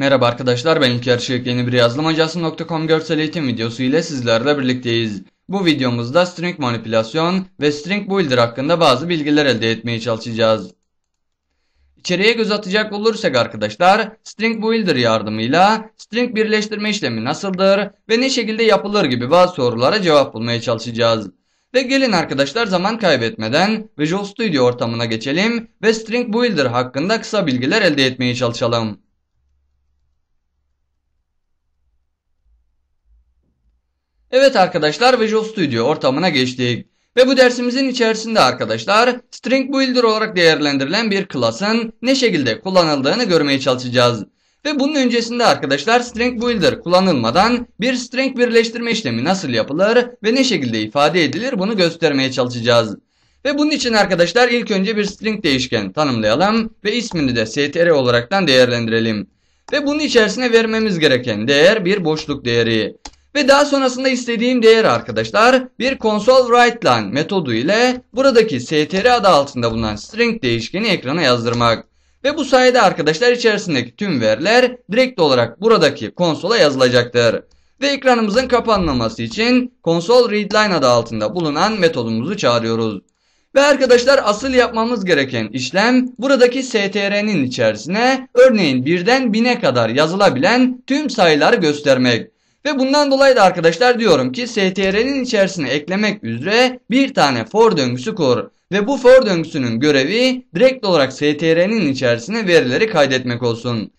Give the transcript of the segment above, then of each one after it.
Merhaba arkadaşlar ben İlker Şık yeni bir yazılımacası.com görsel eğitim videosu ile sizlerle birlikteyiz. Bu videomuzda string manipülasyon ve string builder hakkında bazı bilgiler elde etmeye çalışacağız. İçeriye göz atacak olursak arkadaşlar string builder yardımıyla string birleştirme işlemi nasıldır ve ne şekilde yapılır gibi bazı sorulara cevap bulmaya çalışacağız. Ve gelin arkadaşlar zaman kaybetmeden Visual Studio ortamına geçelim ve string builder hakkında kısa bilgiler elde etmeye çalışalım. Evet arkadaşlar Visual Studio ortamına geçtik. Ve bu dersimizin içerisinde arkadaşlar String Builder olarak değerlendirilen bir klasın ne şekilde kullanıldığını görmeye çalışacağız. Ve bunun öncesinde arkadaşlar String Builder kullanılmadan bir string birleştirme işlemi nasıl yapılır ve ne şekilde ifade edilir bunu göstermeye çalışacağız. Ve bunun için arkadaşlar ilk önce bir string değişken tanımlayalım ve ismini de str olaraktan değerlendirelim. Ve bunun içerisine vermemiz gereken değer bir boşluk değeri. Ve daha sonrasında istediğim değer arkadaşlar bir console writeLine metodu ile buradaki str adı altında bulunan string değişkeni ekrana yazdırmak. Ve bu sayede arkadaşlar içerisindeki tüm veriler direkt olarak buradaki konsola yazılacaktır. Ve ekranımızın kapanmaması için console readline adı altında bulunan metodumuzu çağırıyoruz. Ve arkadaşlar asıl yapmamız gereken işlem buradaki str'nin içerisine örneğin birden bine kadar yazılabilen tüm sayıları göstermek. Ve bundan dolayı da arkadaşlar diyorum ki str'nin içerisine eklemek üzere bir tane for döngüsü kur. Ve bu for döngüsünün görevi direkt olarak str'nin içerisine verileri kaydetmek olsun.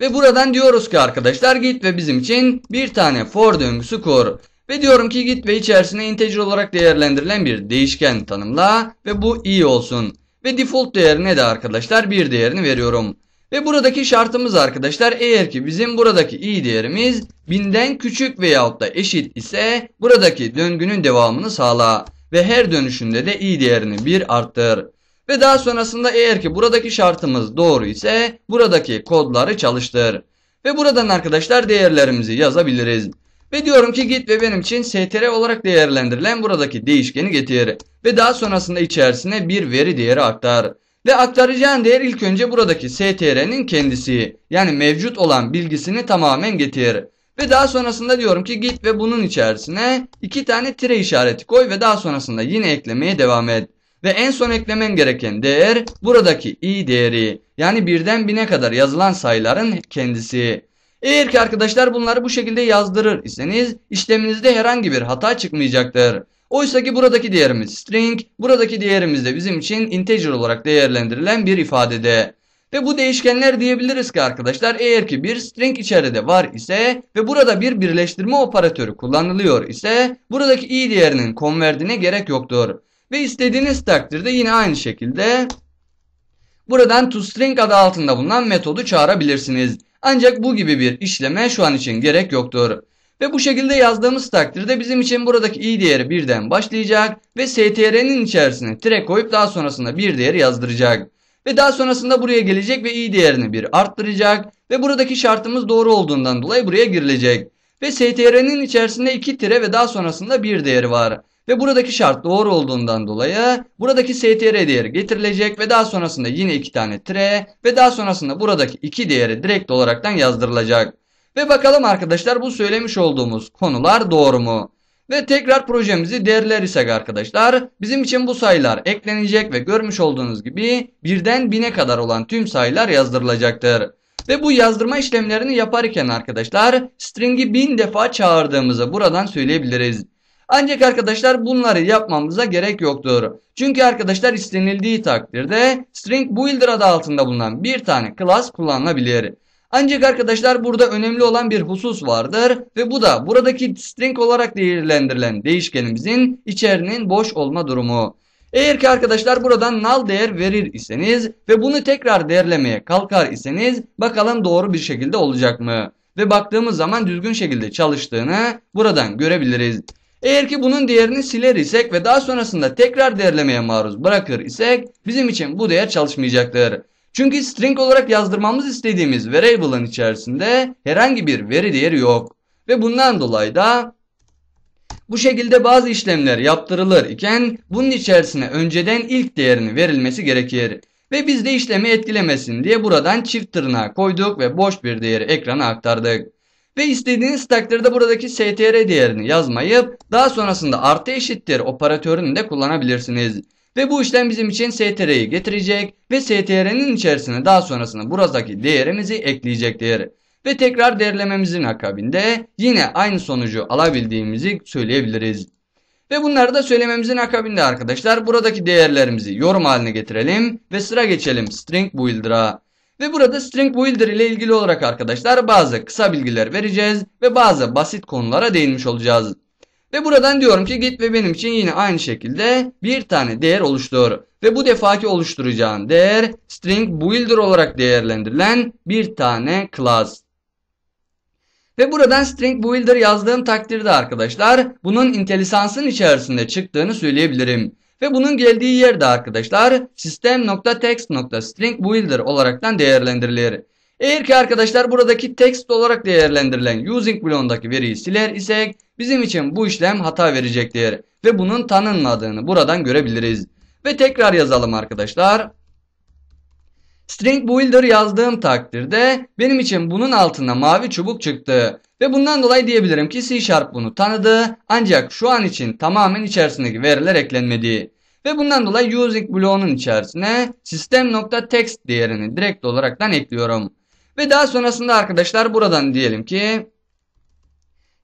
Ve buradan diyoruz ki arkadaşlar git ve bizim için bir tane for döngüsü kur. Ve diyorum ki git ve içerisine integer olarak değerlendirilen bir değişken tanımla ve bu i olsun. Ve default değerine de arkadaşlar bir değerini veriyorum. Ve buradaki şartımız arkadaşlar eğer ki bizim buradaki i değerimiz binden küçük veyahut da eşit ise buradaki döngünün devamını sağla. Ve her dönüşünde de i değerini 1 arttır. Ve daha sonrasında eğer ki buradaki şartımız doğru ise buradaki kodları çalıştır. Ve buradan arkadaşlar değerlerimizi yazabiliriz. Ve diyorum ki git ve benim için str olarak değerlendirilen buradaki değişkeni getir. Ve daha sonrasında içerisine bir veri değeri aktar. Ve aktaracağın değer ilk önce buradaki str'nin kendisi. Yani mevcut olan bilgisini tamamen getir. Ve daha sonrasında diyorum ki git ve bunun içerisine iki tane tire işareti koy ve daha sonrasında yine eklemeye devam et. Ve en son eklemen gereken değer buradaki i değeri. Yani birden bine kadar yazılan sayıların kendisi. Eğer ki arkadaşlar bunları bu şekilde yazdırır iseniz işleminizde herhangi bir hata çıkmayacaktır. Oysa ki buradaki değerimiz string, buradaki değerimiz de bizim için integer olarak değerlendirilen bir ifadede. Ve bu değişkenler diyebiliriz ki arkadaşlar eğer ki bir string içeride var ise ve burada bir birleştirme operatörü kullanılıyor ise buradaki i değerinin konvertine gerek yoktur. Ve istediğiniz takdirde yine aynı şekilde buradan toString adı altında bulunan metodu çağırabilirsiniz. Ancak bu gibi bir işleme şu an için gerek yoktur. Ve bu şekilde yazdığımız takdirde bizim için buradaki i değeri birden başlayacak ve str'nin içerisine tire koyup daha sonrasında bir değeri yazdıracak. Ve daha sonrasında buraya gelecek ve i değerini bir arttıracak ve buradaki şartımız doğru olduğundan dolayı buraya girilecek. Ve str'nin içerisinde iki tire ve daha sonrasında bir değeri var. Ve buradaki şart doğru olduğundan dolayı buradaki str değeri getirilecek ve daha sonrasında yine iki tane tire ve daha sonrasında buradaki iki değeri direkt olaraktan yazdırılacak. Ve bakalım arkadaşlar bu söylemiş olduğumuz konular doğru mu? Ve tekrar projemizi derler isek arkadaşlar bizim için bu sayılar eklenecek ve görmüş olduğunuz gibi birden bine kadar olan tüm sayılar yazdırılacaktır. Ve bu yazdırma işlemlerini yaparken arkadaşlar string'i bin defa çağırdığımızı buradan söyleyebiliriz. Ancak arkadaşlar bunları yapmamıza gerek yoktur. Çünkü arkadaşlar istenildiği takdirde string builder adı altında bulunan bir tane class kullanılabilir. Ancak arkadaşlar burada önemli olan bir husus vardır ve bu da buradaki string olarak değerlendirilen değişkenimizin içerinin boş olma durumu. Eğer ki arkadaşlar buradan null değer verir iseniz ve bunu tekrar değerlemeye kalkar iseniz bakalım doğru bir şekilde olacak mı? Ve baktığımız zaman düzgün şekilde çalıştığını buradan görebiliriz. Eğer ki bunun değerini siler isek ve daha sonrasında tekrar değerlemeye maruz bırakır isek bizim için bu değer çalışmayacaktır. Çünkü string olarak yazdırmamız istediğimiz variable'ın içerisinde herhangi bir veri değeri yok. Ve bundan dolayı da bu şekilde bazı işlemler yaptırılır iken bunun içerisine önceden ilk değerini verilmesi gerekir. Ve biz de işlemi etkilemesin diye buradan çift tırnağı koyduk ve boş bir değeri ekrana aktardık. Ve istediğiniz takdirde buradaki str değerini yazmayıp daha sonrasında artı eşittir operatörünü de kullanabilirsiniz. Ve bu işlem bizim için str'yi getirecek ve str'nin içerisine daha sonrasında buradaki değerimizi ekleyecektir. Ve tekrar değerlememizin akabinde yine aynı sonucu alabildiğimizi söyleyebiliriz. Ve bunları da söylememizin akabinde arkadaşlar buradaki değerlerimizi yorum haline getirelim ve sıra geçelim string builder'a. Ve burada string builder ile ilgili olarak arkadaşlar bazı kısa bilgiler vereceğiz ve bazı basit konulara değinmiş olacağız. Ve buradan diyorum ki git ve benim için yine aynı şekilde bir tane değer oluştur. Ve bu defaki oluşturacağım değer string builder olarak değerlendirilen bir tane class. Ve buradan string builder yazdığım takdirde arkadaşlar bunun IntelliSense'ın içerisinde çıktığını söyleyebilirim. Ve bunun geldiği yerde arkadaşlar system.text.string builder olaraktan değerlendirilir. Eğer ki arkadaşlar buradaki text olarak değerlendirilen using bloğundaki veriyi siler isek bizim için bu işlem hata verecektir. Ve bunun tanınmadığını buradan görebiliriz. Ve tekrar yazalım arkadaşlar. String builder yazdığım takdirde benim için bunun altında mavi çubuk çıktı. Ve bundan dolayı diyebilirim ki C Sharp bunu tanıdı ancak şu an için tamamen içerisindeki veriler eklenmedi. Ve bundan dolayı using bloğunun içerisine system.text değerini direkt olaraktan ekliyorum. Ve daha sonrasında arkadaşlar buradan diyelim ki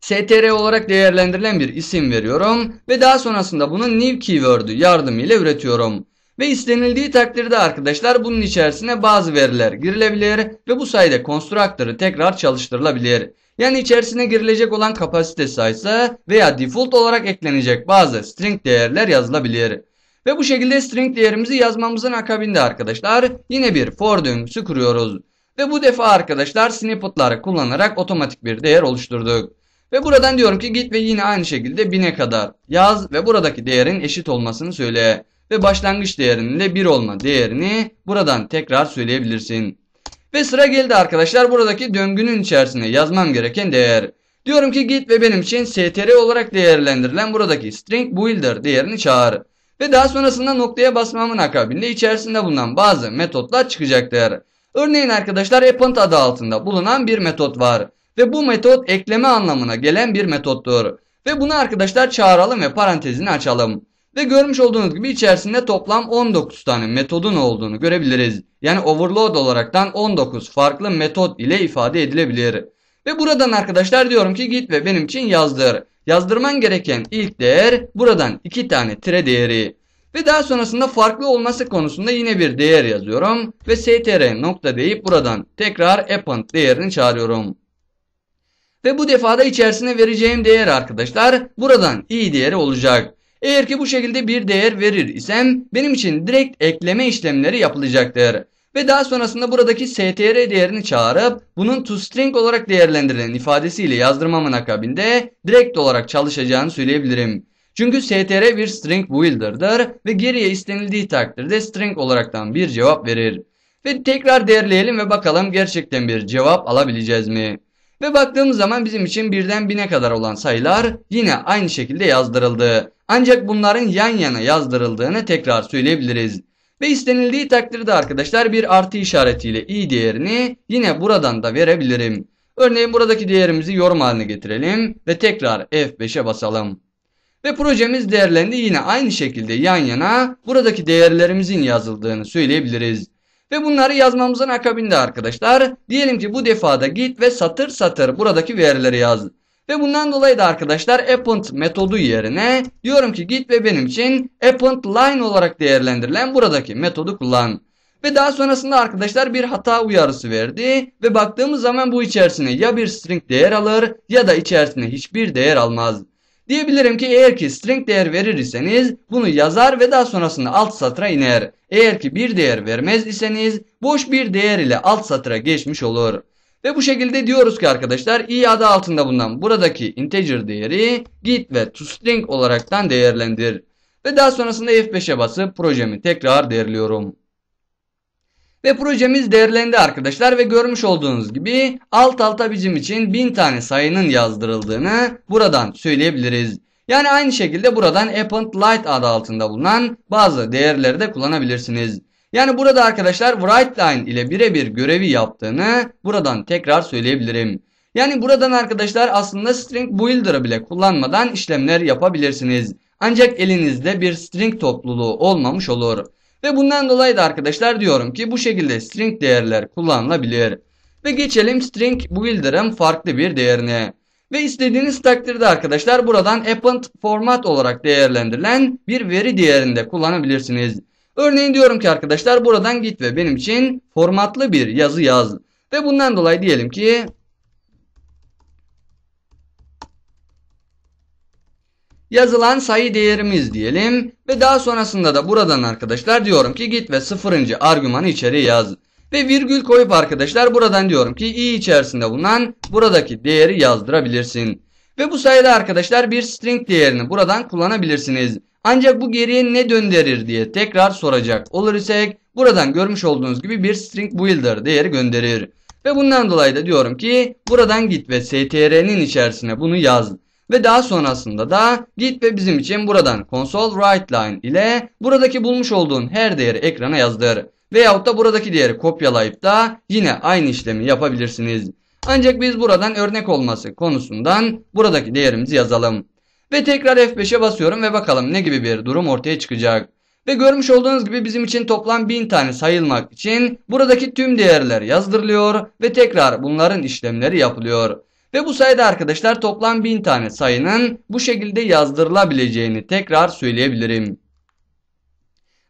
str olarak değerlendirilen bir isim veriyorum ve daha sonrasında bunun new keyword'ü yardımıyla üretiyorum. Ve istenildiği takdirde arkadaşlar bunun içerisine bazı veriler girilebilir ve bu sayede constructor'ı tekrar çalıştırılabilir. Yani içerisine girilecek olan kapasite sayısı veya default olarak eklenecek bazı string değerler yazılabilir. Ve bu şekilde string değerimizi yazmamızın akabinde arkadaşlar yine bir for döngüsü kuruyoruz. Ve bu defa arkadaşlar snippet'ları kullanarak otomatik bir değer oluşturduk. Ve buradan diyorum ki git ve yine aynı şekilde 1000'e kadar yaz ve buradaki değerin eşit olmasını söyle. Ve başlangıç değerinin de 1 olma değerini buradan tekrar söyleyebilirsin. Ve sıra geldi arkadaşlar buradaki döngünün içerisine yazmam gereken değer. Diyorum ki git ve benim için str olarak değerlendirilen buradaki string builder değerini çağır. Ve daha sonrasında noktaya basmamın akabinde içerisinde bulunan bazı metotlar çıkacaktır. Örneğin arkadaşlar append adı altında bulunan bir metot var. Ve bu metot ekleme anlamına gelen bir metottur. Ve bunu arkadaşlar çağıralım ve parantezini açalım. Ve görmüş olduğunuz gibi içerisinde toplam 19 tane metodun olduğunu görebiliriz. Yani overload olaraktan 19 farklı metot ile ifade edilebilir. Ve buradan arkadaşlar diyorum ki git ve benim için yazdır. Yazdırman gereken ilk değer buradan 2 tane tire değeri. Ve daha sonrasında farklı olması konusunda yine bir değer yazıyorum. Ve str nokta deyip buradan tekrar append değerini çağırıyorum. Ve bu defada içerisine vereceğim değer arkadaşlar buradan i değeri olacak. Eğer ki bu şekilde bir değer verir isem benim için direkt ekleme işlemleri yapılacaktır. Ve daha sonrasında buradaki str değerini çağırıp bunun toString olarak değerlendirilen ifadesiyle yazdırmamın akabinde direkt olarak çalışacağını söyleyebilirim. Çünkü str bir string builder'dır ve geriye istenildiği takdirde string olaraktan bir cevap verir. Ve tekrar değerleyelim ve bakalım gerçekten bir cevap alabileceğiz mi? Ve baktığımız zaman bizim için birden bine kadar olan sayılar yine aynı şekilde yazdırıldı. Ancak bunların yan yana yazdırıldığını tekrar söyleyebiliriz. Ve istenildiği takdirde arkadaşlar bir artı işaretiyle i değerini yine buradan da verebilirim. Örneğin buradaki değerimizi yorum haline getirelim ve tekrar F5'e basalım. Ve projemiz değerlendi yine aynı şekilde yan yana buradaki değerlerimizin yazıldığını söyleyebiliriz. Ve bunları yazmamızın akabinde arkadaşlar diyelim ki bu defada git ve satır satır buradaki verileri yaz. Ve bundan dolayı da arkadaşlar append metodu yerine diyorum ki git ve benim için append line olarak değerlendirilen buradaki metodu kullan. Ve daha sonrasında arkadaşlar bir hata uyarısı verdi ve baktığımız zaman bu içerisine ya bir string değer alır ya da içerisine hiçbir değer almaz. Diyebilirim ki eğer ki string değer verir iseniz bunu yazar ve daha sonrasında alt satıra iner. Eğer ki bir değer vermez iseniz boş bir değer ile alt satıra geçmiş olur. Ve bu şekilde diyoruz ki arkadaşlar i adı altında bulunan buradaki integer değeri git ve toString olaraktan değerlendir. Ve daha sonrasında F5'e basıp projemi tekrar değerliyorum. Ve projemiz değerlendi arkadaşlar ve görmüş olduğunuz gibi alt alta bizim için 1000 tane sayının yazdırıldığını buradan söyleyebiliriz. Yani aynı şekilde buradan append light adı altında bulunan bazı değerleri de kullanabilirsiniz. Yani burada arkadaşlar WriteLine ile birebir görevi yaptığını buradan tekrar söyleyebilirim. Yani buradan arkadaşlar aslında string builder'ı bile kullanmadan işlemler yapabilirsiniz. Ancak elinizde bir string topluluğu olmamış olur. Ve bundan dolayı da arkadaşlar diyorum ki bu şekilde string değerler kullanılabilir. Ve geçelim string builder'ın farklı bir değerine. Ve istediğiniz takdirde arkadaşlar buradan append format olarak değerlendirilen bir veri değerinde kullanabilirsiniz. Örneğin diyorum ki arkadaşlar buradan git ve benim için formatlı bir yazı yaz. Ve bundan dolayı diyelim ki yazılan sayı değerimiz diyelim ve daha sonrasında da buradan arkadaşlar diyorum ki git ve sıfırıncı argümanı içeri yaz. Ve virgül koyup arkadaşlar buradan diyorum ki i içerisinde bulunan buradaki değeri yazdırabilirsin. Ve bu sayıda arkadaşlar bir string değerini buradan kullanabilirsiniz. Ancak bu geriye ne gönderir diye tekrar soracak olur isek buradan görmüş olduğunuz gibi bir string builder değeri gönderir. Ve bundan dolayı da diyorum ki buradan git ve str'nin içerisine bunu yaz. Ve daha sonrasında da git ve bizim için buradan console writeLine ile buradaki bulmuş olduğun her değeri ekrana yazdır. Veyahut da buradaki değeri kopyalayıp da yine aynı işlemi yapabilirsiniz. Ancak biz buradan örnek olması konusundan buradaki değerimizi yazalım. Ve tekrar F5'e basıyorum ve bakalım ne gibi bir durum ortaya çıkacak. Ve görmüş olduğunuz gibi bizim için toplam 1000 tane sayılmak için buradaki tüm değerler yazdırılıyor ve tekrar bunların işlemleri yapılıyor. Ve bu sayıda arkadaşlar toplam 1000 tane sayının bu şekilde yazdırılabileceğini tekrar söyleyebilirim.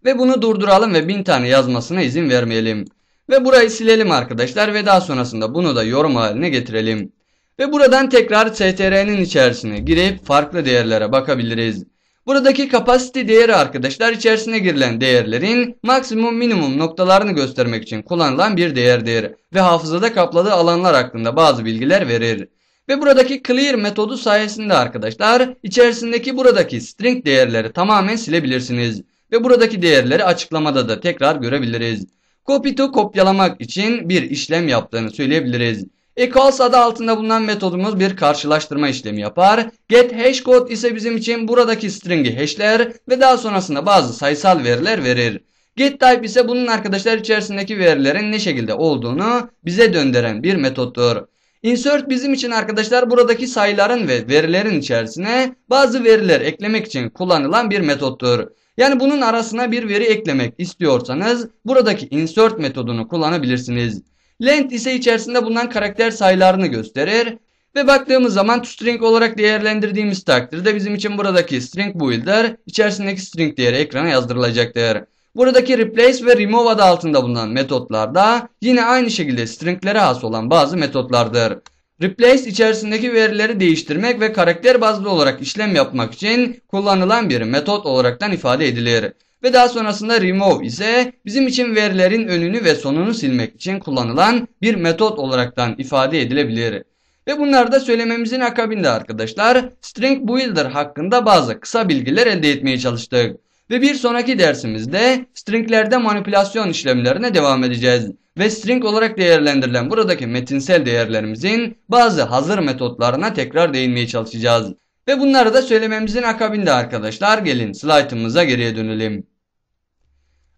Ve bunu durduralım ve 1000 tane yazmasına izin vermeyelim. Ve burayı silelim arkadaşlar ve daha sonrasında bunu da yorum haline getirelim. Ve buradan tekrar str'nin içerisine girip farklı değerlere bakabiliriz. Buradaki capacity değeri arkadaşlar içerisine girilen değerlerin maksimum minimum noktalarını göstermek için kullanılan bir değerdir ve hafızada kapladığı alanlar hakkında bazı bilgiler verir. Ve buradaki clear metodu sayesinde arkadaşlar içerisindeki buradaki string değerleri tamamen silebilirsiniz ve buradaki değerleri açıklamada da tekrar görebiliriz. Copy to kopyalamak için bir işlem yaptığını söyleyebiliriz. Equals adı altında bulunan metodumuz bir karşılaştırma işlemi yapar. Get hash code ise bizim için buradaki string'i hashler ve daha sonrasında bazı sayısal veriler verir. Get type ise bunun arkadaşlar içerisindeki verilerin ne şekilde olduğunu bize döndüren bir metottur. Insert bizim için arkadaşlar buradaki sayıların ve verilerin içerisine bazı veriler eklemek için kullanılan bir metottur. Yani bunun arasına bir veri eklemek istiyorsanız buradaki insert metodunu kullanabilirsiniz. Length ise içerisinde bulunan karakter sayılarını gösterir. Ve baktığımız zaman toString olarak değerlendirdiğimiz takdirde bizim için buradaki string builder içerisindeki string değeri ekrana yazdırılacaktır. Buradaki replace ve remove adı altında bulunan metotlar da yine aynı şekilde stringlere has olan bazı metotlardır. Replace içerisindeki verileri değiştirmek ve karakter bazlı olarak işlem yapmak için kullanılan bir metot olaraktan ifade edilir. Ve daha sonrasında remove ise bizim için verilerin önünü ve sonunu silmek için kullanılan bir metot olaraktan ifade edilebilir. Ve bunları da söylememizin akabinde arkadaşlar string builder hakkında bazı kısa bilgiler elde etmeye çalıştık. Ve bir sonraki dersimizde stringlerde manipülasyon işlemlerine devam edeceğiz. Ve string olarak değerlendirilen buradaki metinsel değerlerimizin bazı hazır metotlarına tekrar değinmeye çalışacağız. Ve bunları da söylememizin akabinde arkadaşlar gelin slaytımıza geriye dönelim.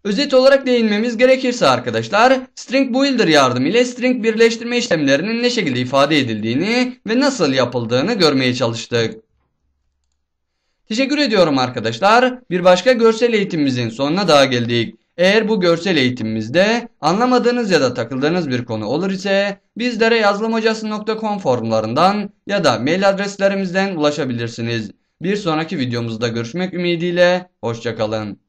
Özet olarak değinmemiz gerekirse arkadaşlar string builder yardımıyla string birleştirme işlemlerinin ne şekilde ifade edildiğini ve nasıl yapıldığını görmeye çalıştık. Teşekkür ediyorum arkadaşlar. Bir başka görsel eğitimimizin sonuna daha geldik. Eğer bu görsel eğitimimizde anlamadığınız ya da takıldığınız bir konu olur ise bizlere yazılımhocası.com forumlarından ya da mail adreslerimizden ulaşabilirsiniz. Bir sonraki videomuzda görüşmek ümidiyle hoşçakalın.